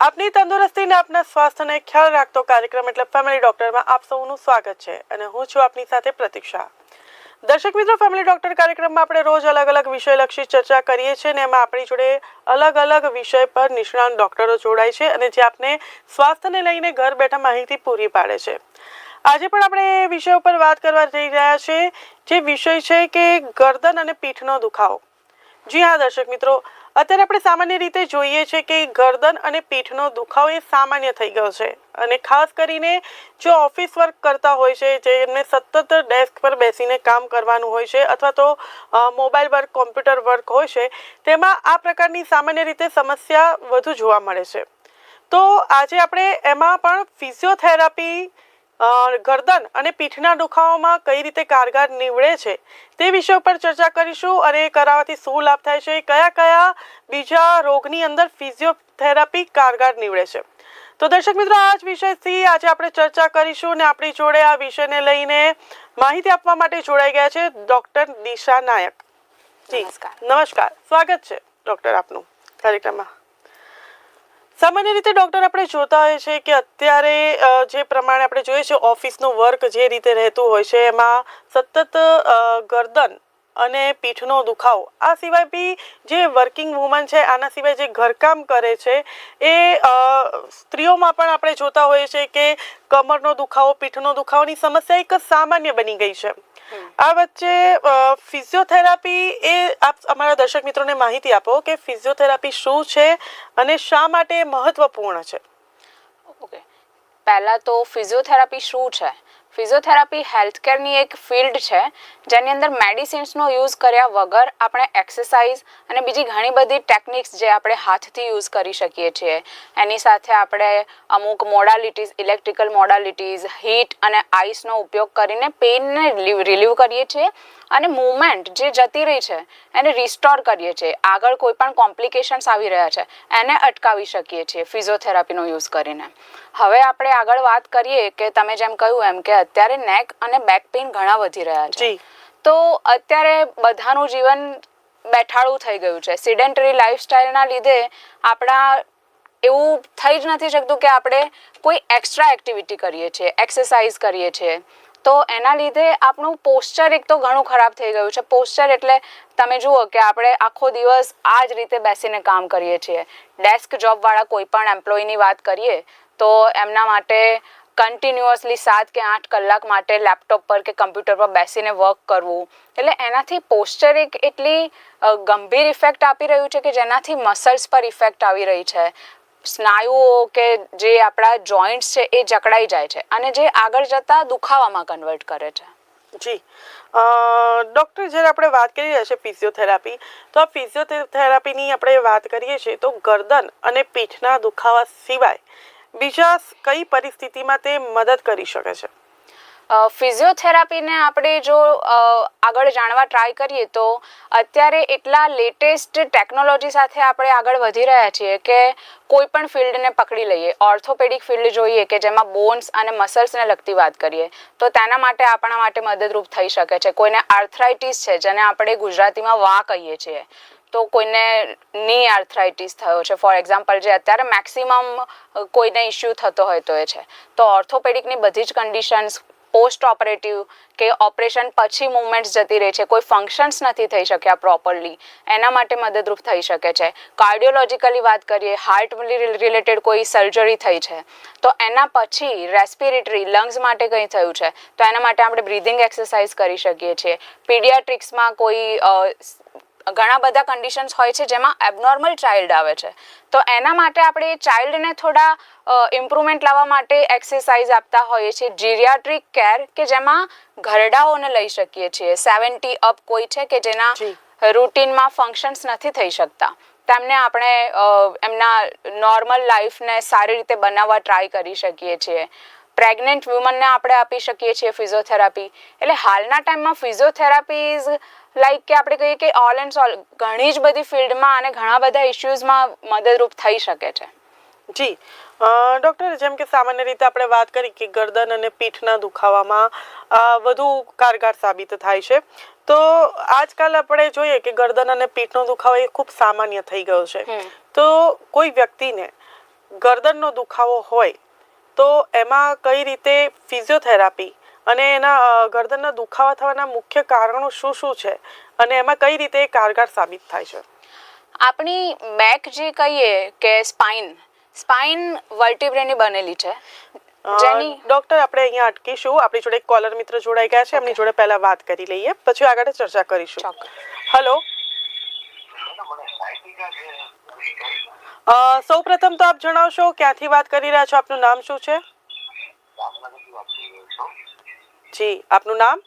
આપની તંદુરસ્તીને આપના સ્વાસ્થ્યને ખ્યાલ રાખતો કાર્યક્રમ એટલે ફેમિલી ડોક્ટરમાં આપ સૌનું સ્વાગત છે અને હું છું આપની સાથે પ્રતીક્ષા. દર્શક મિત્રો ફેમિલી ડોક્ટર કાર્યક્રમમાં આપણે રોજ અલગ અલગ વિષયલક્ષી ચર્ચા કરીએ છીએ અને એમાં આપણી જોડે અલગ અલગ વિષય પર નિષ્ણાંત ડોક્ટરો જોડાય છે અને જે આપને સ્વાસ્થ્યને લઈને ઘર બેઠા માહિતી પૂરી પાડે છે. આજે પણ આપણે એ વિષય ઉપર વાત કરવા જઈ રહ્યા છે જે વિષય છે કે ગરદન અને પીઠનો દુખાવો. જી હા, દર્શક મિત્રો અત્યારે આપણે સામાન્ય રીતે જોઈએ છે કે ગરદન અને પીઠનો દુખાવો એ સામાન્ય થઈ ગયો છે. અને ખાસ કરીને જો ઓફિસ વર્ક કરતા હોય છે, જેમને સતત ડેસ્ક પર બેસીને કામ કરવાનું હોય છે, અથવા તો મોબાઈલ વર્ક, કોમ્પ્યુટર વર્ક હોય છે, તેમાં આ પ્રકારની સામાન્ય રીતે સમસ્યા વધુ જોવા મળે છે. તો આજે આપણે એમાં પણ ફિઝિયોથેરાપી ગરદન અને પીઠના દુખાવામાં કઈ રીતે કારગર નીવડે છે તે વિષય ઉપર ચર્ચા કરીશું અને કરાવવાથી શું લાભ થાય છે કયા કયા બીજા રોગની અંદર ફિઝિયોથેરાપી કારગર નીવડે છે. તો દર્શક મિત્રો આ જ વિષયથી આજે આપણે ચર્ચા કરીશું અને આપણી જોડે આ વિષયને લઈને માહિતી આપવા માટે જોડાઈ ગયા છે ડોક્ટર દિશા નાયક. જી નમસ્કાર. નમસ્કાર. સ્વાગત છે ડોક્ટર આપનું કાર્યક્રમમાં. સામાન્ય રીતે ડોક્ટર આપણે જોતા હોય છે કે અત્યારે જે પ્રમાણે આપણે જોઈએ છીએ ઓફિસનું વર્ક જે રીતે રહેતું હોય છે, એમાં સતત ગરદન અને પીઠનો દુખાવો, આ સિવાય બી જે વર્કિંગ વુમન છે, આના સિવાય જે ઘરકામ કરે છે, એ સ્ત્રીઓમાં પણ આપણે જોતા હોઈએ છીએ કે કમરનો દુખાવો, પીઠનો દુખાવાની સમસ્યા એક સામાન્ય બની ગઈ છે. આ વચ્ચે ફિઝિયોથેરાપી એ આપ અમારા દર્શક મિત્રોને માહિતી આપો કે ફિઝિયોથેરાપી શું છે અને શા માટે મહત્વપૂર્ણ છે? ઓકે પહેલાં તો ફિઝિયોથેરાપી શું છે? ફિઝિયોથેરાપી હેલ્થકેરની એક ફિલ્ડ છે, જેની અંદર મેડિસિન્સનો યુઝ કર્યા વગર આપણે એક્સરસાઇઝ અને બીજી ઘણી બધી ટેકનિક્સ જે આપણે હાથથી યુઝ કરી શકીએ છીએ. એની સાથે આપણે અમુક મોડાલિટીઝ, ઇલેક્ટ્રિકલ મોડાલિટીઝ, હીટ અને આઈસનો ઉપયોગ કરીને પેઇનને રિલીવ કરીએ છીએ અને મૂવમેન્ટ જે જતી રહી છે એને રિસ્ટોર કરીએ છીએ. આગળ કોઈ પણ કોમ્પ્લિકેશન્સ આવી રહ્યા છે એને અટકાવી શકીએ છીએ ફિઝિયોથેરાપીનો યુઝ કરીને. હવે આપણે આગળ વાત કરીએ કે તમે જેમ કહ્યું એમ કે અત્યારે નેક અને બેક પેઇન ઘણા વધી રહ્યા છે. તો અત્યારે બધાનું જીવન બેઠાડું થઈ ગયું છે. સિડેન્ટરી લાઈફસ્ટાઈલના લીધે આપણા એવું થઈ જ નથી શકતું કે આપણે કોઈ એક્સ્ટ્રા એક્ટિવિટી કરીએ છીએ એક્સરસાઇઝ કરીએ છીએ. તો એના લીધે આપણું પોસ્ચર એક તો ઘણું ખરાબ થઈ ગયું છે. પોસ્ચર એટલે તમે જુઓ કે આપણે આખો દિવસ આ જ રીતે બેસીને કામ કરીએ છીએ. ડેસ્ક જોબવાળા કોઈ પણ એમ્પ્લોયની વાત કરીએ તો એમના માટે કન્ટિન્યુઅસલી સાત કે આઠ કલાક માટે લેપટોપ પર કે કમ્પ્યુટર પર બેસીને વર્ક કરવું. એટલે એનાથી પોસ્ચર એક એટલી ગંભીર ઇફેક્ટ આપી રહ્યું છે કે જેનાથી મસલ્સ પર ઇફેક્ટ આવી રહી છે. સ્નાયુઓ કે જે આપણા જોઈન્ટ્સ છે એ જકડાઈ જાય છે અને જે આગળ જતા દુખાવામાં કન્વર્ટ કરે છે. જી. ડૉક્ટર જ્યારે આપણે વાત કરી રહ્યા છીએ ફિઝિયોથેરાપી તો આ ફિઝિયોથેરાપીની આપણે વાત કરીએ છીએ તો ગરદન અને પીઠના દુખાવા સિવાય બીજા કઈ પરિસ્થિતિમાં તે મદદ કરી શકે છે? ફિઝિયોથેરાપીને આપણે જો આગળ જાણવા ટ્રાય કરીએ તો અત્યારે એટલા લેટેસ્ટ ટેકનોલોજી સાથે આપણે આગળ વધી રહ્યા છીએ કે કોઈ પણ ફિલ્ડને પકડી લઈએ. ઓર્થોપેડિક ફિલ્ડ જોઈએ કે જેમાં બોન્સ અને મસલ્સને લગતી વાત કરીએ. તો તેના માટે આપણા માટે મદદરૂપ થઈ શકે છે. કોઈને આર્થરાઇટિસ છે જેને આપણે ગુજરાતીમાં વા કહીએ છીએ. તો કોઈને ની આર્થરાઇટિસ થયો છે. ફોર એક્ઝામ્પલ જે અત્યારે મેક્સિમમ કોઈને ઇશ્યુ થતો હોય તો એ છે. તો ઓર્થોપેડિકની બધી જ કન્ડિશન્સ પોસ્ટ ઓપરેટિવ કે ઓપરેશન પછી મુવમેન્ટ્સ જતી રહે છે. કોઈ ફંક્શન્સ નથી થઈ શક્યા પ્રોપરલી એના માટે મદદરૂપ થઈ શકે છે. કાર્ડિયોલોજીકલી વાત કરીએ હાર્ટ રિલેટેડ કોઈ સર્જરી થઈ છે, તો એના પછી રેસ્પિરેટરી લંગ્સ માટે કંઈ થયું છે, તો એના માટે આપણે બ્રીધિંગ એક્સરસાઇઝ કરી શકીએ છીએ. પીડિયાટ્રિક્સમાં કોઈ ઘણા બધા કન્ડિશન્સ હોય છે જેમાં એબનોર્મલ ચાઇલ્ડ આવે છે. તો એના માટે આપણે ચાઇલ્ડને થોડા ઇમ્પ્રુવમેન્ટ લાવવા માટે એક્સરસાઇઝ આપતા હોઈએ છીએ. જીરિયાટ્રિક કેર કે જેમાં ઘરડાઓને લઈ શકીએ છીએ. સેવન્ટી અપ કોઈ છે કે જેના. રૂટીનમાં ફંક્શન્સ નથી થઈ શકતા. તેમને આપણે એમના નોર્મલ લાઈફને સારી રીતે બનાવવા ટ્રાય કરી શકીએ છીએ. પ્રેગ્નન્ટ વુમનને આપણે આપી શકીએ છીએ ફિઝિયોથેરાપી એટલે હાલના ટાઈમમાં ફિઝિયોથેરાપી ઇઝ લાઈક કે આપણે કહીએ કે ઓલ એન્ડ સોલ ઘણી જ બધી ફિલ્ડમાં અને ઘણા બધા ઇશ્યુઝમાં મદદરૂપ થઈ શકે છે. જી. ડૉક્ટર જેમ કે સામાન્ય રીતે આપણે વાત કરી કે ગરદન અને પીઠના દુખાવામાં વધુ કારગર સાબિત થાય છે. તો આજકાલ આપણે જોઈએ કે ગરદન અને પીઠનો દુખાવો એ ખૂબ સામાન્ય થઈ ગયો છે. તો કોઈ વ્યક્તિને ગરદનનો દુખાવો હોય તો એમાં કઈ રીતે ફિઝિયોથેરાપી અને એના ગરદનના દુખાવા થવાના મુખ્ય કારણો શું શું છે? અને એમાં કઈ રીતે કારગર સાબિત થાય છે? આપણી મેક જે કહીએ કે સ્પાઇન સ્પાઇન વર્ટિબ્રેની બનેલી છે. જેની ડોક્ટર આપણે અહીંયા અટકીશું. આપણી જોડે એક કોલર મિત્ર જોડાઈ ગયા છે. એમની જોડે પહેલા વાત કરી લઈએ. પછી આગળ ચર્ચા કરીશું. હલો. હેલો સૌ પ્રથમ તો આપ જણાવશો ક્યાંથી વાત કરી રહ્યા છો? આપનું નામ શું છે? જી આપનું નામ?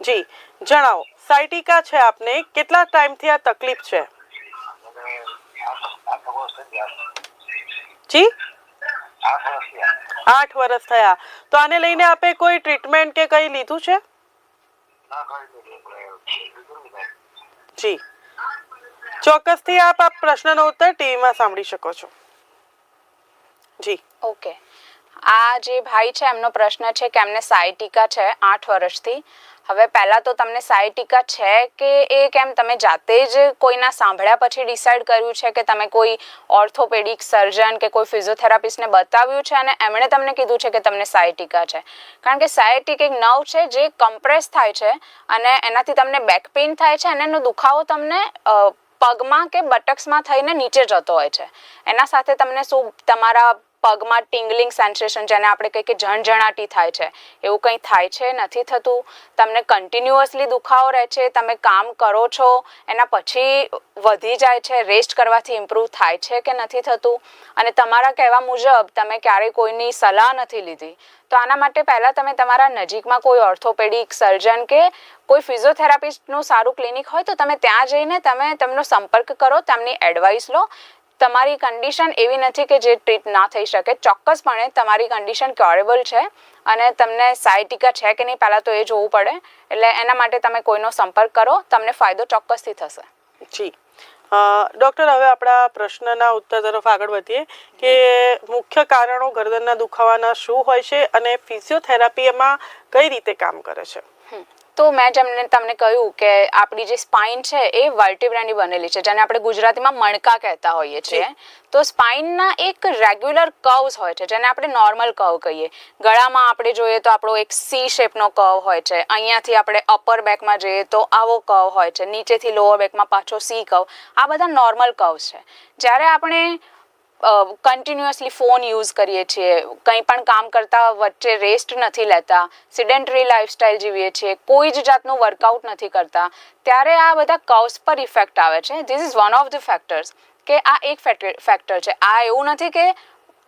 જી જણાવો. સાઇટિકા છે આપને. કેટલા ટાઈમથી આ તકલીફ છે? જી? આઠ વર્ષ થયા. તો આને લઈને આપે કોઈ ટ્રીટમેન્ટ કે કંઈ લીધું છે? જી. ચોક્કસથી આપ આ પ્રશ્નનો ઉત્તર ટીવીમાં સાંભળી શકો છો. જી. ઓકે. આ જે ભાઈ છે, એમનો પ્રશ્ન છે કે એમને સાયટિકા છે આઠ વર્ષથી. હવે પહેલાં તો તમને સાયટિકા છે કે એ કેમ? તમે જાતે જ કોઈના સાંભળ્યા પછી ડિસાઈડ કર્યું છે કે તમે કોઈ ઓર્થોપેડિક સર્જન કે કોઈ ફિઝિયોથેરાપિસ્ટને બતાવ્યું છે અને એમણે તમને કીધું છે કે તમને સાયટિકા છે? કારણ કે સાયટિક એક નવ છે જે કમ્પ્રેસ થાય છે અને એનાથી તમને બેક પેઇન થાય છે અને એનો દુખાવો તમને પગમાં કે બટક્સમાં થઈને નીચે જતો હોય છે. એના સાથે તમને શું તમારા પગમાં ટિંગલિંગ સેન્સેશન જેને આપણે કહીએ કે ઝણઝણાટી થાય છે. એવું કંઈ થાય છે? નથી થતું. તમને કન્ટિન્યુઅસલી દુખાવો રહે છે, તમે કામ કરો છો, એના પછી વધી જાય છે રેસ્ટ કરવાથી ઇમ્પ્રૂવ થાય છે કે નથી થતું? અને તમારા કહેવા મુજબ તમે ક્યારેય કોઈની સલાહ નથી લીધી. તો આના માટે પહેલાં તમે તમારા નજીકમાં કોઈ ઓર્થોપેડિક સર્જન કે કોઈ ફિઝિયોથેરાપિસ્ટનું સારું ક્લિનિક હોય તો તમે ત્યાં જઈને તમે તેમનો સંપર્ક કરો, તેમની એડવાઇસ લો. તમારી કન્ડિશન એવી નથી કે જે ટ્રીટ ના થઈ શકે. ચોક્કસપણે તમારી કન્ડિશન ક્યોરેબલ છે અને તમને સાયટિકા છે કે નહીં પહેલાં તો એ જોવું પડે. એટલે એના માટે તમે કોઈનો સંપર્ક કરો. તમને ફાયદો ચોક્કસથી થશે. જી. ડૉક્ટર હવે આપણા પ્રશ્નના ઉત્તર તરફ આગળ વધીએ કે મુખ્ય કારણો ગરદનના દુખાવાના શું હોય છે અને ફિઝિયોથેરાપી એમાં કઈ રીતે કામ કરે છે. તો મેં જેમને તમને કહ્યું કે આપણી જે સ્પાઇન છે એ વર્ટિબ્રાની બનેલી છે જેને આપણે ગુજરાતીમાં મણકા કહેતા હોઈએ છીએ. તો સ્પાઇનના એક રેગ્યુલર કર્વ્સ હોય છે જેને આપણે નોર્મલ કર્વ કહીએ. ગળામાં આપણે જોઈએ તો આપણો એક સી શેપનો કર્વ હોય છે. અહીંયાથી આપણે અપર બેકમાં જઈએ તો આવો કર્વ હોય છે. નીચેથી લોઅર બેકમાં પાછો સી કર્વ આ બધા નોર્મલ કર્વ્સ છે. જ્યારે આપણે કન્ટિન્યુઅસલી ફોન યુઝ કરીએ છીએ. કંઈ પણ કામ કરતા વચ્ચે રેસ્ટ નથી લેતા. સિડેન્ટરી લાઇફસ્ટાઇલ જીવીએ છીએ. કોઈ જ જાતનું વર્કઆઉટ નથી કરતા. ત્યારે આ બધા કવ્સ પર ઇફેક્ટ આવે છે. This is one of the factors કે આ એક ફેક્ટર છે. આ એવું નથી કે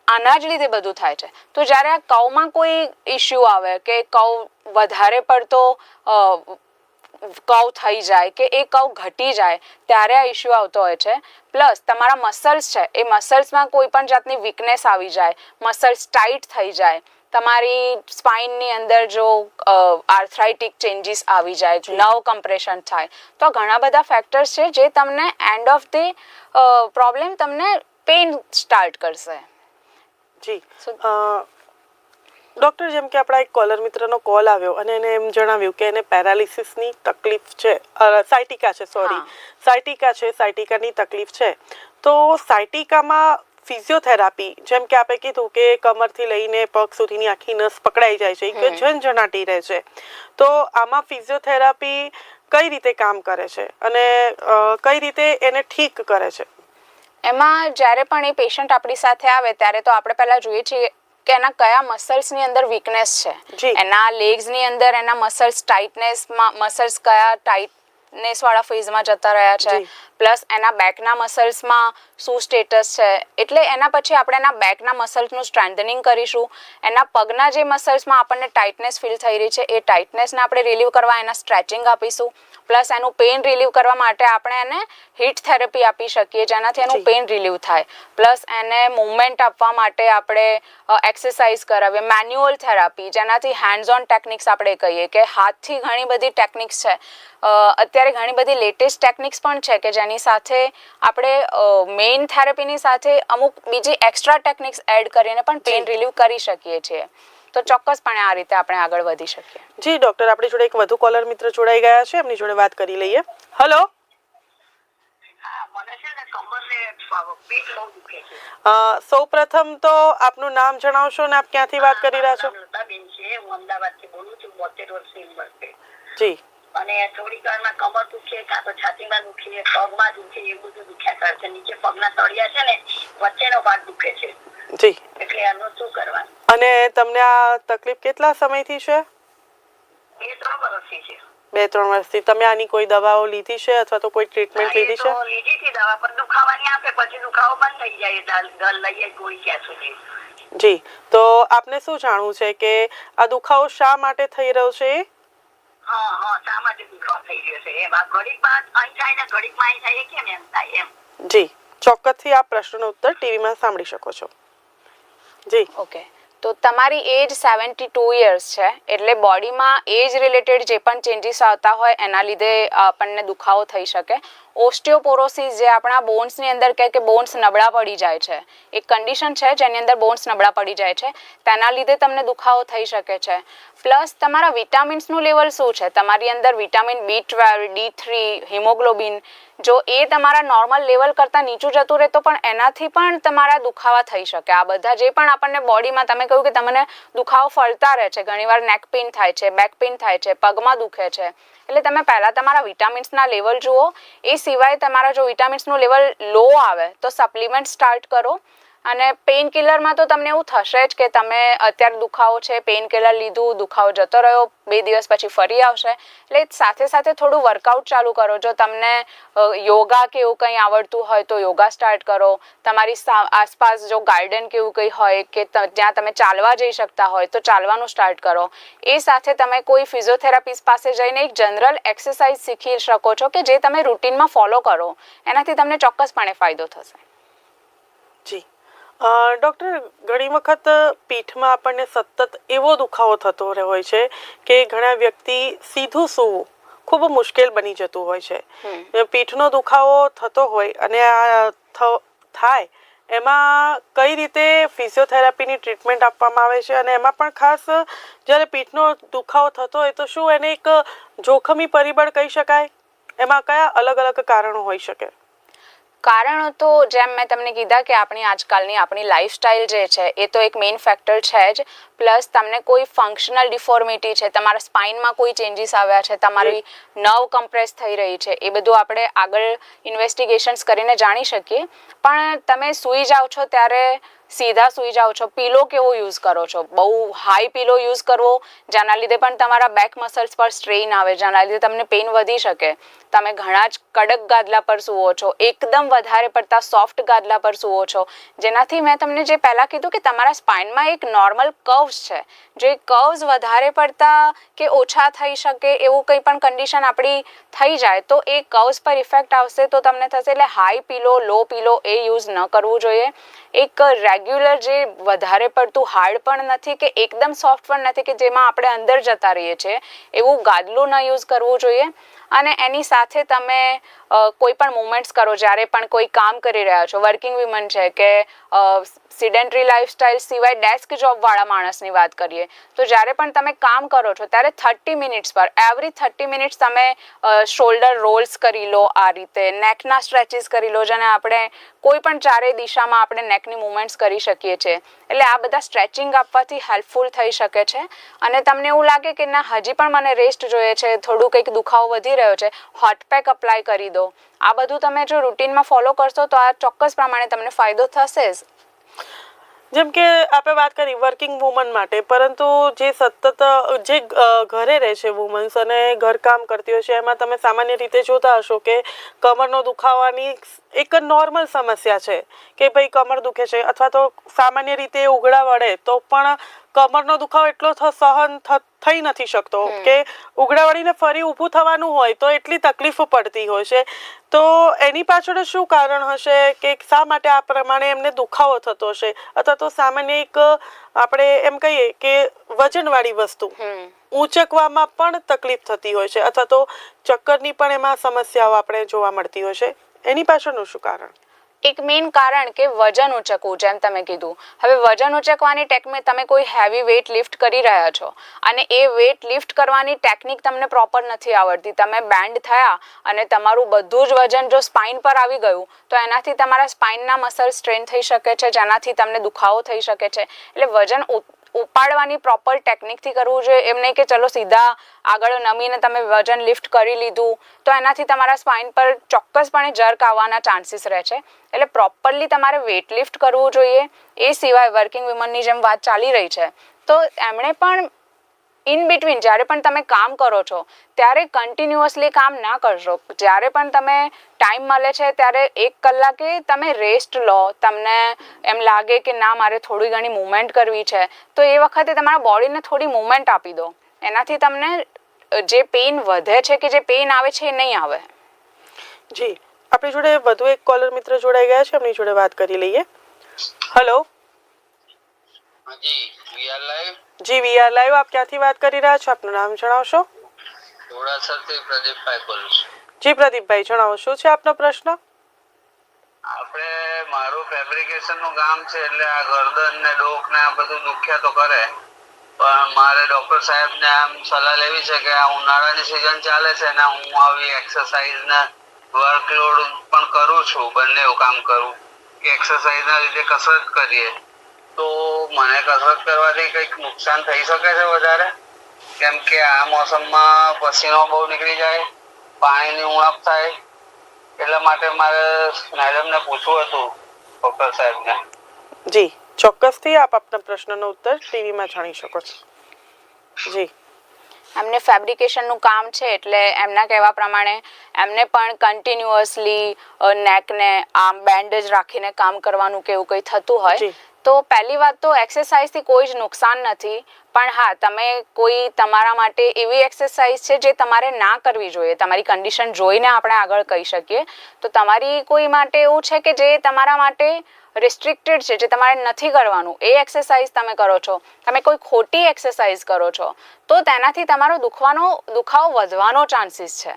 આના જ લીધે બધું થાય છે. તો જ્યારે આ કવમાં કોઈ ઇશ્યુ આવે કે કવ વધારે પડતો કવ થઈ જાય કે એ કવ ઘટી જાય ત્યારે આ ઇશ્યુ આવતો હોય છે. પ્લસ તમારા મસલ્સ છે એ મસલ્સમાં કોઈ પણ જાતની વીકનેસ આવી જાય મસલ્સ ટાઈટ થઈ જાય. તમારી સ્પાઇનની અંદર જો આર્થરાઇટિક ચેન્જીસ આવી જાય નવ કમ્પ્રેશન થાય. તો ઘણા બધા ફેક્ટર્સ છે જે તમને એન્ડ ઓફ ધી પ્રોબ્લેમ તમને પેઇન સ્ટાર્ટ કરશે. જી. ડૉક્ટર જેમ કે આપણા એક કોલર મિત્રનો કોલ આવ્યો અને એને એમ જણાવ્યું કે એને પેરાલિસિસની તકલીફ છે સાયટિકા છે સોરી. સાયટિકા છે સાયટિકાની તકલીફ છે. તો સાયટિકામાં ફિઝિયોથેરાપી જેમ કે આપણે કીધું કે કમરથી લઈને પગ સુધીની આખી નસ પકડાઈ જાય છે કે ઝનઝનાટી રહે છે. તો આમાં ફિઝિયોથેરાપી કઈ રીતે કામ કરે છે અને કઈ રીતે એને ઠીક કરે છે? એમાં જ્યારે પણ એ પેશન્ટ આપણી સાથે આવે ત્યારે તો આપણે પહેલાં જોઈએ છીએ કે એના કયા મસલ્સની અંદર વીકનેસ છે. એના લેગ્સની અંદર એના મસલ્સ ટાઇટનેસ મસલ્સ કયા ટાઇટનેસ વાળા ફેઝમાં જતા રહ્યા છે. પ્લસ એના બેકના મસલ્સમાં શું સ્ટેટસ છે. એટલે એના પછી આપણે એના બેકના મસલ્સનું સ્ટ્રેન્થનિંગ કરીશું. એના પગના જે મસલ્સમાં આપણને ટાઇટનેસ ફીલ થઈ રહી છે એ ટાઇટનેસને આપણે રિલીવ કરવા એના સ્ટ્રેચિંગ આપીશું. પ્લસ એનું પેઇન રિલીવ કરવા માટે આપણે એને હીટ થેરપી આપી શકીએ જેનાથી એનું પેઇન રિલીવ થાય. પ્લસ એને મૂવમેન્ટ આપવા માટે આપણે એક્સરસાઇઝ કરાવીએ. મેન્યુઅલ થેરાપી જેનાથી હેન્ડ્સ ઓન ટેકનિક્સ આપણે કહીએ કે હાથથી ઘણી બધી ટેકનિક્સ છે. અત્યારે ઘણી બધી લેટેસ્ટ ટેકનિક્સ પણ છે કે જેની સાથે આપણે મેઇન થેરાપીની સાથે અમુક બીજી એક્સ્ટ્રા ટેકનિક્સ એડ કરીને પણ પેઇન રિલીવ કરી શકીએ છીએ. તો ચોક્કસપણે આ રીતે આપણે આગળ વધી શકીએ. જી ડોક્ટર આપણી જોડે એક વધુ કોલર મિત્ર જોડાઈ ગયા છે. એમની જોડે વાત કરી લઈએ. હલો હા મને છે ને કમરને પીઠ બહુ દુખે છે સૌ પ્રથમ તો આપનું નામ જણાવશો ને આપ ક્યાંથી વાત કરી રહ્યા છે? જી. અને થોડીક વારમાં કમર દુખે કાં તો છાતીમાં દુખે પગમાં દુખે એ બધું દુખ્યા કરે છે. નીચે પગના તળિયા છે ને વચ્ચેનો ભાગ દુખે છે. જી. એટલે એનું શું કરવાનું? અને તમને આ તકલીફ કેટલા સમયથી છે? બે ત્રણ વર્ષથી છે. બે ત્રણ વર્ષથી. તમે આની કોઈ દવાઓ લીધી છે અથવા તો કોઈ ટ્રીટમેન્ટ લીધી છે? લીધી હતી દવા પણ દુખાવાની આપે પછી દુખાવો બંધ થઈ જાય દલ લઈએ ગોળી ક્યાં સુધી. જી. તો આપને શું જાણવું છે કે આ દુખાવો શા માટે થઈ રહ્યો છે? જી ચોક્કસથી આ પ્રશ્નનો ઉત્તર ટીવીમાં સાંભળી શકો છો. જી. ઓકે. તો તમારી એજ સેવન્ટી ટુ યર્સ છે એટલે બોડીમાં એજ રિલેટેડ જે પણ ચેન્જીસ આવતા હોય એના લીધે આપણને દુખાવો થઈ શકે. ઓસ્ટિયોપોરોસિસ જે આપણા બોન્સની અંદર કહે કે બોન્સ નબળા પડી જાય છે. એક કન્ડિશન છે જેની અંદર બોન્સ નબળા પડી જાય છે. તેના લીધે તમને દુખાવો થઈ શકે છે. પ્લસ તમારા વિટામિન્સનું લેવલ શું છે? તમારી અંદર vitamin B twelve, D three, haemoglobin, જો એ તમારા નોર્મલ લેવલ કરતાં નીચું જતું રહે પણ એનાથી પણ તમારા દુખાવા થઈ શકે. આ બધા જે પણ આપણને બોડીમાં તમે કહ્યું કે તમને દુખાવો ફરતા રહે છે. ઘણીવાર નેક પેઇન થાય છે બેક પેઇન થાય છે, પગમાં દુખે છે. એટલે તમે પહેલાં તમારા વિટામિન્સના લેવલ જુઓ. એ સિવાય તમારા જો વિટામિન્સનું લેવલ લો આવે તો સપ્લિમેન્ટ સ્ટાર્ટ કરો. અને પેઇન કિલરમાં તો તમને એવું થશે જ કે તમે અત્યારે દુખાવો છે પેઇન કિલર લીધું, દુખાવો જતો રહ્યો, બે દિવસ પછી ફરી આવશે. એટલે સાથે સાથે થોડું વર્કઆઉટ ચાલુ કરો. જો તમને યોગા કે એવું કંઈ આવડતું હોય તો યોગા સ્ટાર્ટ કરો. તમારી આસપાસ જો ગાર્ડન કે એવું કંઈ હોય કે જ્યાં તમે ચાલવા જઈ શકતા હોય તો ચાલવાનું સ્ટાર્ટ કરો. એ સાથે તમે કોઈ ફિઝિયોથેરાપિસ્ટ પાસે જઈને એક જનરલ એક્સરસાઇઝ શીખી શકો છો કે જે તમે રૂટીનમાં ફોલો કરો. એનાથી તમને ચોક્કસપણે ફાયદો થશે. જી. ડૉક્ટર ઘણી વખત પીઠમાં આપણને સતત એવો દુખાવો થતો હોય છે કે ઘણા વ્યક્તિ સીધું સૂવું ખૂબ મુશ્કેલ બની જતું હોય છે. પીઠનો દુખાવો થતો હોય અને આ થાય એમાં કઈ રીતે ફિઝિયોથેરાપીની ટ્રીટમેન્ટ આપવામાં આવે છે અને એમાં પણ ખાસ જ્યારે પીઠનો દુખાવો થતો હોય તો શું એને એક જોખમી પરિબળ કહી શકાય? એમાં કયા અલગ અલગ કારણો હોઈ શકે? કારણો તો જેમ મેં તમને કીધા કે આપણી આજકાલની આપણી લાઈફસ્ટાઈલ જે છે, એ તો એક મેઇન ફેક્ટર છે જ. પ્લસ તમને કોઈ ફંક્શનલ ડિફોર્મિટી છે, તમારા સ્પાઇનમાં કોઈ ચેન્જીસ આવ્યા છે, તમારી નવ કમ્પ્રેસ થઈ રહી છે, એ બધું આપણે આગળ ઇન્વેસ્ટિગેશન્સ કરીને જાણી શકીએ. પણ તમે સૂઈ જાઓ છો ત્યારે સીધા સૂઈ જાઓ છો. પીલો કેવો યુઝ કરો છો? બહુ હાઈ પીલો યુઝ કરવો. જેના લીધે પણ તમારા બેક મસલ્સ પર સ્ટ્રેઇન આવે. જેના લીધે તમને પેઇન વધી શકે. તમે ઘણા જ કડક ગાદલા પર સૂવો છો. એકદમ વધારે પડતા સોફ્ટ ગાદલા પર સૂવો છો. જેનાથી મેં તમને જે પહેલાં કીધું કે તમારા સ્પાઇનમાં એક નોર્મલ કર્વ્સ છે. જે કર્વ્સ વધારે પડતા કે ઓછા થઈ શકે એવું કંઈ પણ કન્ડિશન આપણી થઈ જાય, તો એ કર્વ્સ પર ઇફેક્ટ આવશે તો તમને થશે એટલે હાઈ પીલો લો પીલો એ યુઝ ન કરવું જોઈએ. એક રેગ્યુલર જે વધારે પડતું હાર્ડ પણ નથી કે એકદમ સોફ્ટ પણ નથી કે જેમાં આપણે અંદર જતા રહીએ છીએ, એવું ગાદલું ન યુઝ કરવું જોઈએ. અને એની સાથે તમે કોઈ પણ મુમેન્ટ્સ કરો જ્યારે પણ કોઈ કામ કરી રહ્યા છો. વર્કિંગ વિમન છે કે સિડેન્ટરી લાઈફસ્ટાઈલ સિવાય ડેસ્ક જોબવાળા માણસની વાત કરીએ, તો જ્યારે પણ તમે કામ કરો છો ત્યારે થર્ટી મિનિટ્સ પર એવરી થર્ટી મિનિટ્સ તમે શોલ્ડર રોલ્સ કરી લો આ રીતે નેકના સ્ટ્રેચિસ કરી લો, જેને આપણે કોઈ પણ ચારેય દિશામાં આપણે નેકની મુવમેન્ટ્સ કરી શકીએ છીએ. એટલે આ બધા સ્ટ્રેચિંગ આપવાથી હેલ્પફુલ થઈ શકે છે. અને તમને એવું લાગે કે ના, હજી પણ મને રેસ્ટ જોઈએ છે, થોડું કંઈક દુખાવો વધી રહ્યો છે હોટ પેક અપ્લાય કરી દો. આ બધું તમે જો રૂટીનમાં ફોલો કરશો તો આ ચોક્કસ પ્રમાણે તમને ફાયદો થશે જ. જેમ કે આપણે વાત કરી વર્કિંગ વુમન માટે, પરંતુ જે સતત, જે ઘરે રહે છે વુમન્સ અને ઘરકામ કરતી હોય છે, એમાં તમે સામાન્ય રીતે જોતા હશો કે કમરનો દુખાવાની એક નોર્મલ સમસ્યા છે કે ભાઈ કમર દુખે છે, અથવા તો સામાન્ય રીતે ઉઘડા વળે, તો પણ કમરનો દુખાવો એટલો થ- સહન થઈ નથી શકતો. કે ઉઘડાવાળીને ફરી ઊભું થવાનું હોય તો એટલી તકલીફ પડતી હોય છે. તો એની પાછળ શું કારણ હશે? કે શા માટે આ પ્રમાણે એમને દુખાવો થતો હશે? અથવા તો સામાન્ય એક આપણે એમ કહીએ કે વજનવાળી વસ્તુ. ઊંચકવામાં પણ તકલીફ થતી હોય છે. અથવા તો ચક્કરની પણ એમાં સમસ્યાઓ આપણે જોવા મળતી હોય છે. એની પાછળનું શું કારણ? એક મેઇન કારણ કે વજન ઉંચકવું, જેમ તમે કીધું. હવે વજન ઉંચકવાની ટેકનિક તમે કોઈ હેવી વેઇટ લિફ્ટ કરી રહ્યા છો અને એ વેઇટ લિફ્ટ કરવાની ટેકનિક તમને પ્રોપર નથી આવડતી. તમે બેન્ડ થયા અને તમારું બધું જ વજન જો સ્પાઇન પર આવી ગયું, તો એનાથી તમારા સ્પાઇનના મસલ સ્ટ્રેન થઈ શકે છે, જેનાથી તમને દુખાવો થઈ શકે છે. એટલે વજન ઉપાડવાની પ્રોપર ટેકનિકથી કરવું જોઈએ. એમ નહીં કે ચલો સીધા આગળ નમીને તમે વજન લિફ્ટ કરી લીધું, તો એનાથી તમારા સ્પાઇન પર ચોક્કસપણે જર્ક આવવાના ચાન્સીસ રહે છે. એટલે પ્રોપરલી તમારે વેટ લિફ્ટ કરવું જોઈએ. એ સિવાય વર્કિંગ વુમનની જેમ વાત ચાલી રહી છે. તો એમણે પણ ઇન બિટવીન જ્યારે પણ તમે કામ કરો છો, ત્યારે કન્ટિન્યુઅસલી કામ ના કરશો. જ્યારે પણ તમે ટાઈમ મળે છે, ત્યારે એક કલાકે તમે રેસ્ટ લો. તમને એમ લાગે કે ના, મારે થોડી ઘણી મૂવમેન્ટ કરવી છે. તો એ વખતે તમારા બોડીને થોડી મૂવમેન્ટ આપી દો. એનાથી તમને જે પેઇન વધે છે કે જે પેઇન આવે છે એ નહીં આવે. જી. આપણી જોડે વધુ એક કોલર મિત્ર જોડાઈ ગયા છે. એમની જોડે વાત કરી લઈએ. હેલો જી વીઆર લાઈવ? જી વીઆર લાઈવ આપ ક્યાંથી વાત કરી રહ્યા છો? આપનું નામ જણાવશો? ધોળાસરથી પ્રદીપભાઈ બોલું છું. જી પ્રદીપભાઈ જણાવો શું છે આપનો પ્રશ્ન? આપણે મારું ફેબ્રિકેશનનું કામ છે એટલે આ ગરદન ને ડોક ને આ બધું દુખ્યા તો કરે. પણ મારે ડોક્ટર સાહેબ ને આમ સલાહ લેવી છે કે આ ઉનાળાની સિઝન ચાલે છે ને હું આવી એક્સરસાઇઝ ને વર્કલોડ પણ કરું છું બંને કામ કરું. કે એક્સરસાઇઝ ના લીધે કસરત કરીએ. તો મને કસરત કરવાથી કંઈક નુકસાન થઈ શકે છે વધારે? કેમ કે આ મોસમમાં પસીનો બહુ નીકળી જાય પાણીની ઉણપ થાય. એટલા માટે મારે મેડમને પૂછવું હતું ડોક્ટર સાહેબને. જી ચોક્કસથી આપ આપના પ્રશ્નનો ઉત્તર ટીવીમાં જાણી શકો છો. જી. એમને ફેબ્રિકેશનનું કામ છે એટલે એમના કહેવા પ્રમાણે એમને પણ કન્ટિન્યુઅસલી નેકને આમ બેન્ડેજ રાખીને કામ કરવાનું કે એવું કંઈ થતું હોય જી. તો પહેલી વાત તો એક્સરસાઇઝથી કોઈ જ નુકસાન નથી. પણ હા, તમે કોઈ તમારા માટે એવી એક્સરસાઇઝ છે જે તમારે ના કરવી જોઈએ. તમારી કન્ડિશન જોઈને આપણે આગળ કહી શકીએ. તો તમારી કોઈ માટે એવું છે કે જે તમારા માટે રિસ્ટ્રિક્ટેડ છે, જે તમારે નથી કરવાનું? એ એક્સરસાઇઝ તમે કરો છો. તમે કોઈ ખોટી એક્સરસાઇઝ કરો છો. તો તેનાથી તમારો દુખવાનો, દુખાવો વધવાનો ચાન્સીસ છે.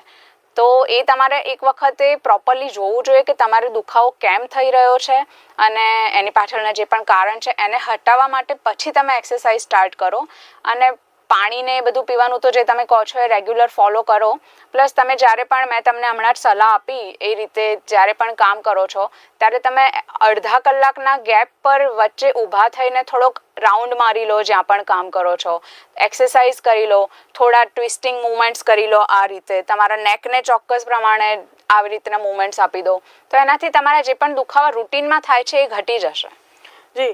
તો એ તમારે એક વખતે પ્રોપરલી જોવું જોઈએ કે તમારે દુખાવો કેમ થઈ રહ્યો છે અને એની પાછળના જે પણ કારણ છે એને હટાવવા માટે પછી તમે એક્સરસાઇઝ સ્ટાર્ટ કરો. અને પાણીને એ બધું પીવાનું તો જે તમે કહો છો એ રેગ્યુલર ફોલો કરો. પ્લસ તમે જ્યારે પણ મેં તમને હમણાં જ સલાહ આપી એ રીતે જ્યારે પણ કામ કરો છો, ત્યારે તમે અડધા કલાકના ગેપ પર વચ્ચે ઊભા થઈને થોડોક રાઉન્ડ મારી લો જ્યાં પણ કામ કરો છો. એક્સરસાઇઝ કરી લો, થોડા ટ્વિસ્ટિંગ મુવમેન્ટ્સ કરી લો આ રીતે. તમારા નેકને ચોક્કસ પ્રમાણે આવી રીતના મુવમેન્ટ્સ આપી દો. તો એનાથી તમારા જે પણ દુખાવા રૂટીનમાં થાય છે એ ઘટી જશે. જી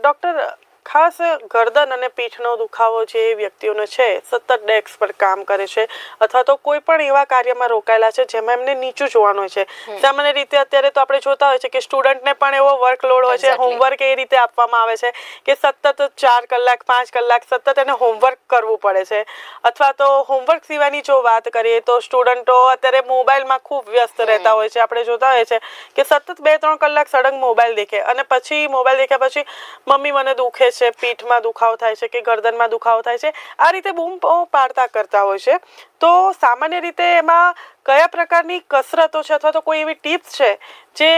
ડૉક્ટર ખાસ ગરદન અને પીઠનો દુખાવો જે વ્યક્તિઓને છે સતત ડેસ્ક પર કામ કરે છે અથવા તો કોઈ પણ એવા કાર્યમાં રોકાયેલા છે જેમાં એમને નીચું જોવાનું હોય છે. સામાન્ય રીતે અત્યારે તો આપણે જોતા હોય છે કે સ્ટુડન્ટને પણ એવો વર્કલોડ હોય છે હોમવર્ક એ રીતે આપવામાં આવે છે કે સતત ચાર કલાક પાંચ કલાક સતત એને હોમવર્ક કરવું પડે છે. અથવા તો હોમવર્ક સિવાયની જો વાત કરીએ તો સ્ટુડન્ટો અત્યારે મોબાઈલમાં ખૂબ વ્યસ્ત રહેતા હોય છે. આપણે જોતા હોય છે કે સતત બે ત્રણ કલાક સળંગ મોબાઈલ દેખે અને પછી મોબાઈલ દેખ્યા પછી મમ્મી મને દુખે છે પીઠમાં દુખાવો થાય છે કે ગરદનમાં દુખાવો થાય છે, આ રીતે બૂમ પાડતા કરતા હોય છે. તો સામાન્ય રીતે એમાં કયા પ્રકારની કસરતો છે અથવા તો કોઈ એવી ટિપ્સ છે જે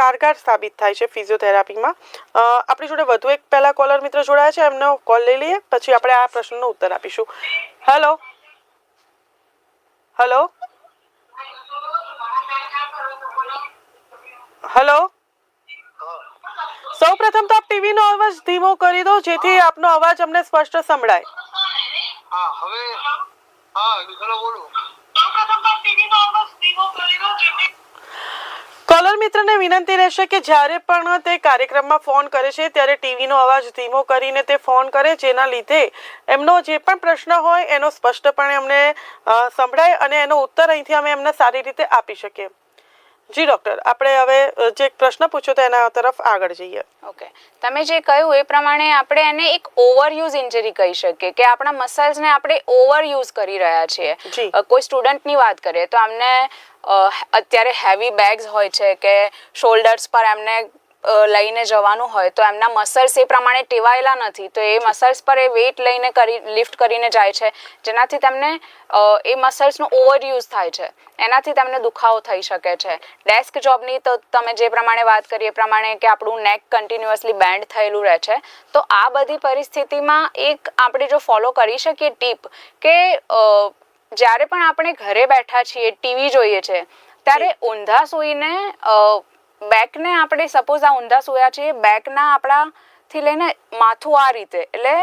કારગર સાબિત થાય છે ફિઝિયોથેરાપીમાં? આપણી જોડે વધુ એક પહેલા કોલર મિત્ર જોડાયા છે, એમનો કોલ લઈ લઈએ, પછી આપણે આ પ્રશ્નનો ઉત્તર આપીશું. હેલો હેલો હેલો સૌ પ્રથમ તો આપ ટીવીનો અવાજ ધીમો કરી દો જેથી આપનો અવાજ અમને સ્પષ્ટ સંભળાય. હા હવે હા ચલો બોલો. કોલર મિત્રને વિનંતી રહેશે કે જ્યારે પણ તે કાર્યક્રમમાં ફોન કરે છે ત્યારે ટીવીનો અવાજ ધીમો કરીને તે ફોન કરે જેના લીધે એમનો જે પણ પ્રશ્ન હોય એનો સ્પષ્ટપણે અમને સંભળાય અને એનો ઉત્તર અહીંથી અમે એમને સારી રીતે આપી શકીએ. જી ડૉક્ટર. આપણે હવે જે પ્રશ્ન પૂછ્યો તો એના તરફ આગળ જઈએ. ઓકે. તમે જે કહ્યું એ પ્રમાણે આપણે એને એક ઓવરયુઝ ઇન્જરી કહી શકીએ કે આપણા મસલ્સને આપણે ઓવરયુઝ કરી રહ્યા છીએ. કોઈ સ્ટુડન્ટની વાત કરીએ તો એમને અત્યારે હેવી બેગ્સ હોય છે કે શોલ્ડર્સ પર એમને લઈને જવાનું હોય તો એમના મસલ્સ એ પ્રમાણે ટેવાયેલા નથી. તો એ મસલ્સ પર એ વેઇટ લઈને કરી લિફ્ટ કરીને જાય છે. જેનાથી તેમને એ મસલ્સનો ઓવરયુઝ થાય છે. એનાથી તેમને દુખાવો થઈ શકે છે. ડેસ્ક જોબની તો તમે જે પ્રમાણે વાત કરી એ પ્રમાણે કે આપણું નેક કન્ટિન્યુઅસલી બેન્ડ થયેલું રહે છે. તો આ બધી પરિસ્થિતિમાં એક આપણે જો ફોલો કરી શકીએ ટીપ કે જ્યારે પણ આપણે ઘરે બેઠા છીએ ટીવી જોઈએ છે ત્યારે ઊંધા સૂઈને બેકને આપણે સપોઝ આ ઊંધા સૂયા છીએ બેકના આપણાથી લઈને માથું આ રીતે. એટલે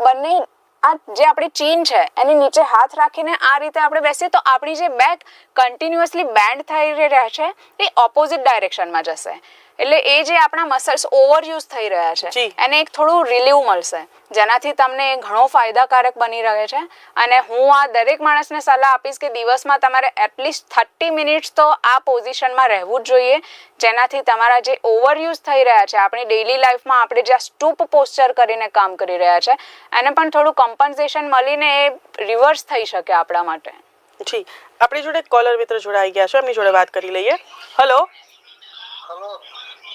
બંને આ જે આપણી ચીન છે, એની નીચે હાથ રાખીને આ રીતે આપણે બેસીએ તો આપણી જે બેક કન્ટિન્યુઅસલી બેન્ડ થઈ રહ્યા છે, એ ઓપોઝિટ ડાયરેક્શનમાં જશે. એટલે એ જે આપણા મસલ્સ ઓવરયુઝ થઈ રહ્યા છે જી. એને એક થોડું રિલીવ મળશે. જેનાથી તમને એ ઘણો ફાયદાકારક બની રહે છે. અને હું આ દરેક માણસને સલાહ આપીશ કે દિવસમાં તમારે એટલીસ્ટ થર્ટી મિનિટ્સ તો આ પોઝિશનમાં રહેવું જ જોઈએ. જેનાથી તમારા જે ઓવરયુઝ થઈ રહ્યા છે આપણી ડેઇલી લાઈફમાં આપણે જે સ્ટૂપ પોસ્ચર કરીને કામ કરી રહ્યા છે એને પણ થોડું કમ્પન્સેશન મળીને એ રિવર્સ થઈ શકે આપણા માટે. જી. આપણી જોડે કોલર મિત્ર જોડાઈ ગયા છે. એમની જોડે વાત કરી લઈએ. હલો હલો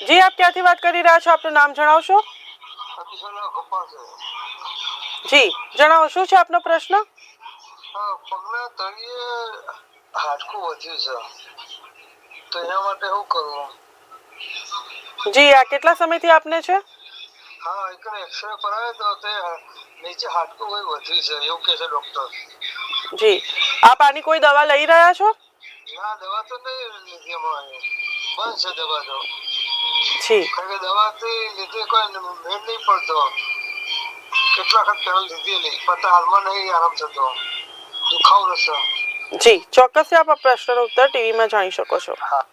જી આપ ક્યાંથી વાત કરી રહ્યા છો? આપનું નામ જણાવશો? જી જણાવો શું છે આપનો પ્રશ્ન? પગના તળિયે હાડકું વધ્યું છે. તો એના માટે શું કરવું જી આ કેટલા સમયથી આપને છે? હા એક એક્સરે કરાવે તો તે નીચે હાડકું કોઈ વધ્યું છે. એવું કહે છે ડોક્ટર. જી આપ આની કોઈ દવા લઈ રહ્યા છો? ના દવા તો નહીં લીધી અમારે બંધ છે દવા તો. જી. દવાથી લીધે કોઈ મેળ નહીં પડતો. કેટલા વખત પહેલા લીધેલી પણ હાલમાં નહીં આરામ થતો. દુખાવ રહેશે. જી ચોક્કસથી આપ આ પ્રશ્નનો ઉત્તર ટીવીમાં જાણી શકો છો. હા.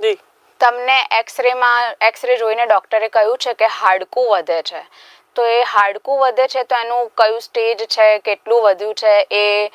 જી. તમને એક્સરેમાં એક્સરે જોઈને ડૉક્ટરે કહ્યું છે કે હાડકું વધે છે. તો એ હાડકું વધે છે તો એનું કયું સ્ટેજ છે કેટલું વધ્યું છે એ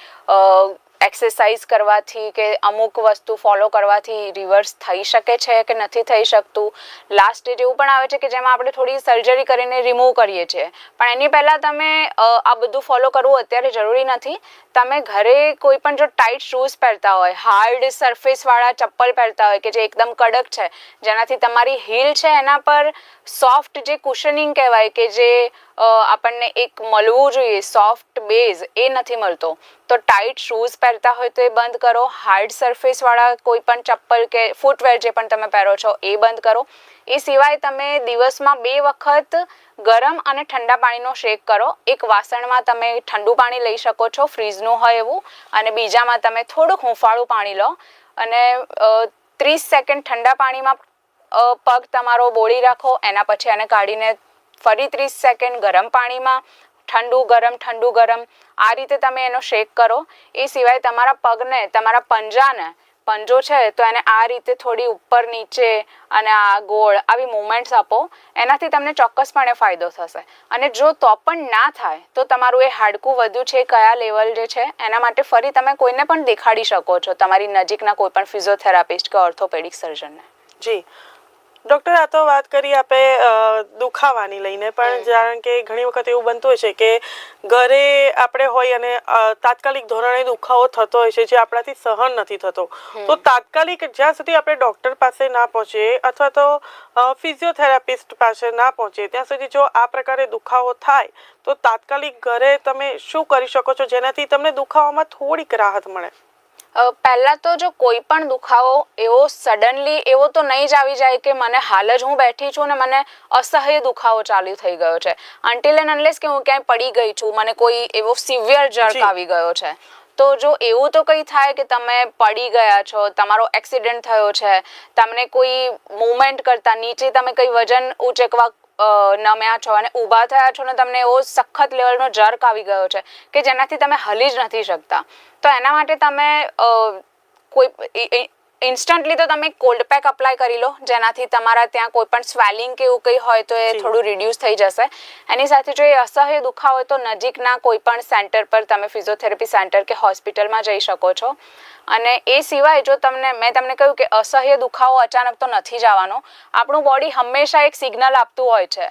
એક્સરસાઇઝ કરવાથી કે અમુક વસ્તુ ફોલો કરવાથી રિવર્સ થઈ શકે છે કે નથી થઈ શકતું? લાસ્ટ સ્ટેજ એવું પણ આવે છે કે જેમાં આપણે થોડી સર્જરી કરીને રિમૂવ કરીએ છીએ. પણ એની પહેલાં તમે આ બધું ફોલો કરવું અત્યારે જરૂરી નથી. તમે ઘરે કોઈ પણ જો ટાઈટ શૂઝ પહેરતા હોય હાર્ડ સરફેસવાળા ચપ્પલ પહેરતા હોય કે જે એકદમ કડક છે, જેનાથી તમારી હીલ છે એના પર સોફ્ટ જે કુશનિંગ કહેવાય કે જે આપણને એક મળવું જોઈએ સોફ્ટ બેઝ એ નથી મળતો. તો ટાઈટ શૂઝ પહેરતા હોય તો એ બંધ કરો. હાર્ડ સરફેસવાળા કોઈ પણ ચપ્પલ કે ફૂટવેર જે પણ તમે પહેરો છો, એ બંધ કરો. એ સિવાય તમે દિવસમાં બે વખત ગરમ અને ઠંડા પાણીનો શેક કરો. એક વાસણમાં તમે ઠંડુ પાણી લઈ શકો છો ફ્રીજનું હોય એવું. અને બીજામાં તમે થોડુંક હુંફાળું પાણી લો. અને ત્રીસ સેકન્ડ ઠંડા પાણીમાં પગ તમારો બોળી રાખો. એના પછી એને કાઢીને ફરી ત્રીસ સેકન્ડ ગરમ પાણીમાં, ઠંડુ, ગરમ ઠંડુ, ગરમ, આ રીતે તમે એનો શેક કરો. એ સિવાય તમારા પગને, તમારા પંજાને, પંજો છે તો એને આ રીતે થોડી ઉપર નીચે અને આ ગોળ, આવી મુવમેન્ટ્સ આપો. એનાથી તમને ચોક્કસપણે ફાયદો થશે. અને જો તો પણ ના થાય, તો તમારું એ હાડકું વધ્યું છે, કયા લેવલ જે છે, એના માટે ફરી તમે કોઈને પણ દેખાડી શકો છો, તમારી નજીકના કોઈ પણ ફિઝિયોથેરાપિસ્ટ કે ઓર્થોપેડિક સર્જનને. જી. ડૉક્ટર આ તો વાત કરી આપે દુખાવાની લઈને પણ કારણ કે ઘણી વખત એવું બનતું હોય છે કે ઘરે આપણે હોય અને તાત્કાલિક ધોરણે દુખાવો થતો હોય છે જે આપણાથી સહન નથી થતો. તો તાત્કાલિક જ્યાં સુધી આપણે ડૉક્ટર પાસે ના પહોંચીએ અથવા તો ફિઝિયોથેરાપિસ્ટ પાસે ના પહોંચીએ ત્યાં સુધી જો આ પ્રકારે દુખાવો થાય તો તાત્કાલિક ઘરે તમે શું કરી શકો છો જેનાથી તમને દુખાવામાં થોડીક રાહત મળે? પહેલા તો જો કોઈ પણ દુખાવો એવો સડનલી એવો તો નહીં જ આવી જાય કે મને હાલ જ હું બેઠી છું ને મને અસહ્ય દુખાવો ચાલુ થઈ ગયો છે અન્ટિલ એન્ડ અનલેસ કે હું ક્યાંય પડી ગઈ છું મને કોઈ એવો સિવિયર. જર્ક આવી ગયો છે તો જો એવું તો કંઈ થાય કે તમે પડી ગયા છો તમારો એક્સિડન્ટ થયો છે તમને કોઈ મૂવમેન્ટ કરતા નીચે તમે કંઈ વજન ઉચકવા નમ્યા છો અને ઊભા થયા છો ને તમને એવો સખત લેવલનો જર્ક આવી ગયો છે કે જેનાથી તમે હલી જ નથી શકતા. તો એના માટે તમે કોઈ ઇન્સ્ટન્ટલી તો તમે કોલ્ડ પેક અપ્લાય કરી લો. જેનાથી તમારા ત્યાં કોઈ પણ સ્વેલિંગ કે એવું કંઈ હોય તો એ થોડું રિડ્યુસ થઈ જશે. એની સાથે જો એ અસહ્ય દુખાવો હોય તો નજીકના કોઈ પણ સેન્ટર પર તમે ફિઝિયોથેરાપી સેન્ટર કે હોસ્પિટલમાં જઈ શકો છો. અને એ સિવાય જો તમને મેં તમને કહ્યું કે અસહ્ય દુખાવો અચાનક તો નથી જવાનો. આપણું બોડી હંમેશા એક સિગ્નલ આપતું હોય છે.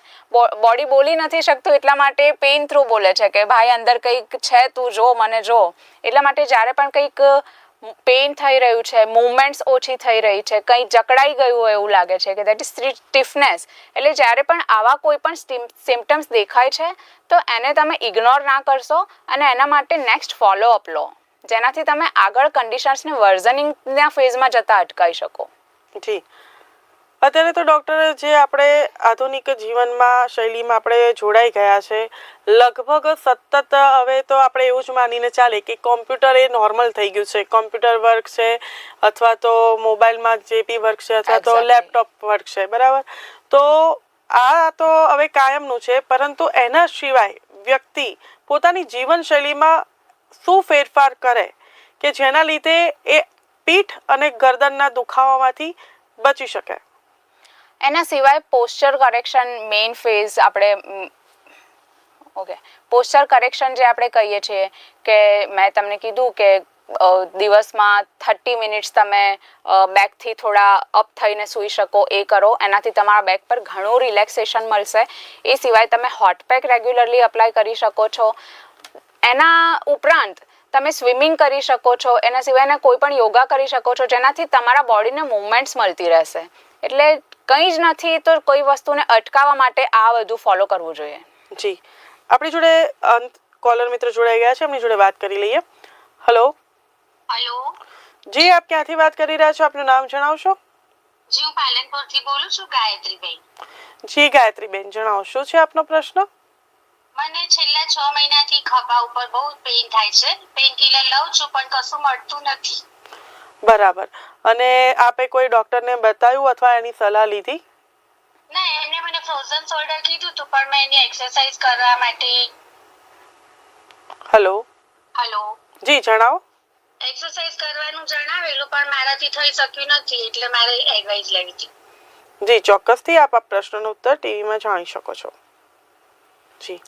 બોડી બોલી નથી શકતું એટલા માટે પેઇન થ્રુ બોલે છે કે ભાઈ અંદર કંઈક છે તું જો મને જો. એટલા માટે જ્યારે પણ કંઈક પેઇન થઈ રહ્યું છે મુવમેન્ટ્સ ઓછી થઈ રહી છે, કંઈ જકડાઈ ગયું હોય એવું લાગે છે કે દેટ ઇઝ સ્ટીફનેસ એટલે જ્યારે પણ આવા કોઈ પણ સિમ્ટમ્સ દેખાય છે, તો એને તમે ઇગ્નોર ના કરશો અને એના માટે નેક્સ્ટ ફોલો અપ લો. જેનાથી તમે આગળ કન્ડિશન્સને વર્ઝનિંગના ફેઝમાં જતા અટકાવી શકો. જી. અત્યારે તો ડૉક્ટર જે આપણે આધુનિક જીવનમાં શૈલીમાં આપણે જોડાઈ ગયા છે લગભગ સતત હવે તો આપણે એવું જ માનીને ચાલે કે કોમ્પ્યુટર એ નોર્મલ થઈ ગયું છે. કોમ્પ્યુટર વર્ક છે અથવા તો મોબાઈલમાં જે બી વર્ક છે અથવા તો લેપટોપ વર્ક છે બરાબર? તો આ તો હવે કાયમનું છે પરંતુ એના સિવાય વ્યક્તિ પોતાની જીવનશૈલીમાં શું ફેરફાર કરે કે જેના લીધે એ પીઠ અને ગરદનના દુખાવામાંથી બચી શકે? એના સિવાય પોસ્ચર કરેક્શન મેઇન ફેઝ આપણે ઓકે પોસ્ચર કરેક્શન જે આપણે કહીએ છીએ કે મેં તમને કીધું કે દિવસમાં થર્ટી મિનિટ્સ તમે બેકથી થોડા અપ થઈને સૂઈ શકો, એ કરો. એનાથી તમારા બેક પર ઘણું રિલેક્સેશન મળશે. એ સિવાય તમે હોટ પેક રેગ્યુલરલી અપ્લાય કરી શકો છો. એના ઉપરાંત તમે સ્વિમિંગ કરી શકો છો. એના સિવાયના કોઈ પણ યોગા કરી શકો છો. જેનાથી તમારા બોડીને મુવમેન્ટ્સ મળતી રહેશે. એટલે કંઈ જ નથી તો કોઈ વસ્તુને અટકાવવા માટે આ બધું ફોલો કરવું જોઈએ. જી. આપણી જોડે અંત કોલર મિત્ર જોડાઈ ગયા છે એમની જોડે વાત કરી લઈએ. હલો હેલો જી આપ ક્યાંથી વાત કરી રહ્યા છો? આપનું નામ જણાવશો? જી હું પાલનપુરથી બોલું છું ગાયત્રીબેન. જી ગાયત્રીબેન જણાવો શું છે આપનો પ્રશ્ન? મને છેલ્લા છ મહિનાથી ખભા ઉપર બહુ પેઇન થાય છે. પેઇન કિલર લઉં છું પણ કશું મળતું નથી. બરાબર. અને આપે કોઈ ડોક્ટરને બતાવ્યું અથવા એની સલાહ લીધી? ના એને મને ફ્રોઝન શોલ્ડર કીધું તો પણ મેં એની એક્સરસાઇઝ કરવા માટે હલો? હલો? જી જણાવો. એક્સરસાઇઝ કરવાનું જણાવેલું પણ મારાથી થઈ શક્યું નથી એટલે મારે એડવાઇસ લેવી હતી. જી ચોક્કસથી આપ આ પ્રશ્નનો ઉત્તર ટીવીમાં જાણી શકો છો. જી.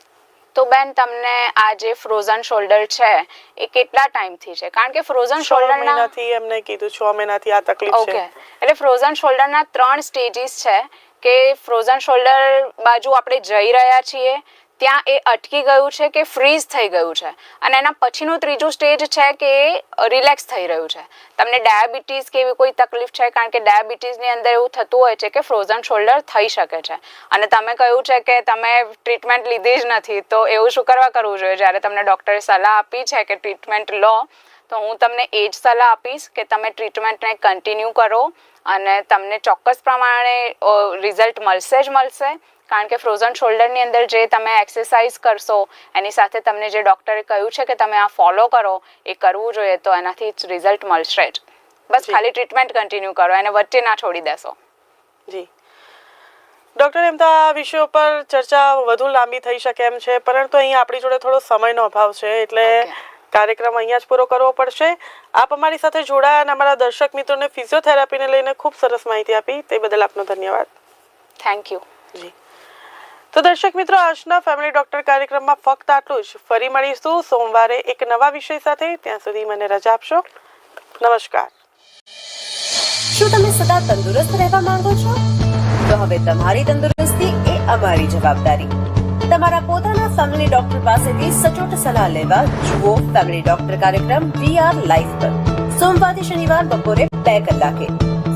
તો બેન તમને આ જે ફ્રોઝન શોલ્ડર છે એ કેટલા ટાઈમથી છે? કારણ કે ફ્રોઝન શોલ્ડર મહિનાથી એમને કીધું છ મહિનાથી આ તકલીફ ઓકે છે એટલે ફ્રોઝન શોલ્ડરના ત્રણ સ્ટેજીસ છે કે ફ્રોઝન શોલ્ડર બાજુ આપણે જઈ રહ્યા છીએ ત્યાં એ અટકી ગયું છે કે ફ્રીઝ થઈ ગયું છે. અને એના પછીનું ત્રીજું સ્ટેજ છે કે એ રિલેક્સ થઈ રહ્યું છે. તમને ડાયાબિટીસ કે એવી કોઈ તકલીફ છે? કારણ કે ડાયાબિટીસની અંદર એવું થતું હોય છે કે ફ્રોઝન શોલ્ડર થઈ શકે છે. અને તમે કહ્યું છે કે તમે ટ્રીટમેન્ટ લીધી જ નથી, તો એવું શું કરવા કરવું જોઈએ? જ્યારે તમને ડૉક્ટરે સલાહ આપી છે કે ટ્રીટમેન્ટ લો, તો હું તમને એ જ સલાહ આપીશ કે તમે ટ્રીટમેન્ટને કન્ટિન્યુ કરો અને તમને ચોક્કસ પ્રમાણે રિઝલ્ટ મળશે જ મળશે. કારણ કે ફ્રોઝન શોલ્ડરની અંદર જે તમે એક્સરસાઇઝ કરશો એની સાથે તમને જે ડૉક્ટરે કહ્યું છે કે તમે આ ફોલો કરો એ કરવું જોઈએ તો એનાથી રિઝલ્ટ મળશે જ. બસ ખાલી ટ્રીટમેન્ટ કન્ટિન્યુ કરો એને વચ્ચે ના છોડી દેશો. જી. ડૉક્ટર એમ તો આ વિષય ઉપર ચર્ચા વધુ લાંબી થઈ શકે એમ છે પરંતુ અહીંયા આપણી જોડે થોડો સમયનો અભાવ છે એટલે કાર્યક્રમ અહીંયા જ પૂરો કરવો પડશે. આપ અમારી સાથે જોડાયા અને અમારા દર્શક મિત્રોને ફિઝિયોથેરાપીને લઈને ખૂબ સરસ માહિતી આપી તે બદલ આપનો ધન્યવાદ. થેન્ક યુ જી. તો દર્શક મિત્રો, આજના ફેમિલી ડોક્ટર કાર્યક્રમમાં ફક્ત આટલું જ. ફરી મળીશું સોમવારે એક નવા વિષય સાથે. ત્યાં સુધી મને રજા આપશો. નમસ્કાર. શું તમે સદા તંદુરસ્ત રહેવા માંગો છો? તો હવે તમારી તંદુરસ્તી એ અમારી જવાબદારી. તમારા પોતાના ફેમિલી ડોક્ટર પાસેથી સચોટ સલાહ લેવા જુઓ ફેમિલી ડોક્ટર કાર્યક્રમ વી આર લાઈફ પર. સોમવારથી શનિવાર બપોરે બે કલાકે.